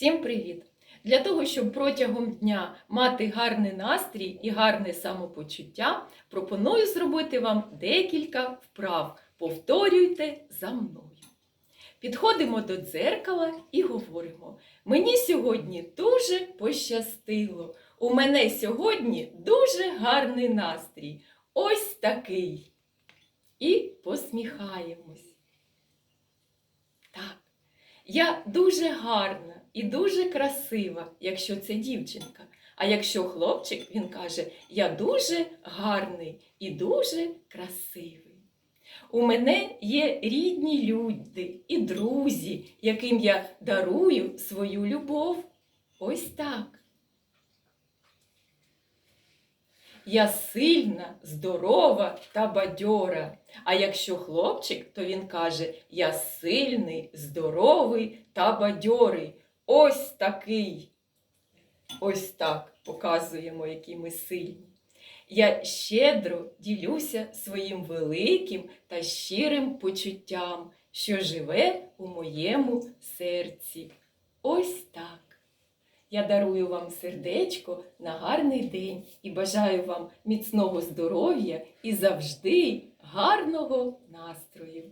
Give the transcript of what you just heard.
Всім привіт! Для того, щоб протягом дня мати гарний настрій і гарне самопочуття, пропоную зробити вам декілька вправ. Повторюйте за мною. Підходимо до дзеркала і говоримо: мені сьогодні дуже пощастило. У мене сьогодні дуже гарний настрій. Ось такий. І посміхаємось. Так. Я дуже гарна і дуже красива, якщо це дівчинка. А якщо хлопчик, він каже, я дуже гарний і дуже красивий. У мене є рідні люди і друзі, яким я дарую свою любов. Ось так. Я сильна, здорова та бадьора. А якщо хлопчик, то він каже: Я сильний, здоровий та бадьорий. Ось такий. Ось так показуємо, які ми сильні. Я щедро ділюся своїм великим та щирим почуттям, що живе у моєму серці. Ось так. Я дарую вам сердечко на гарний день і бажаю вам міцного здоров'я і завжди гарного настрою.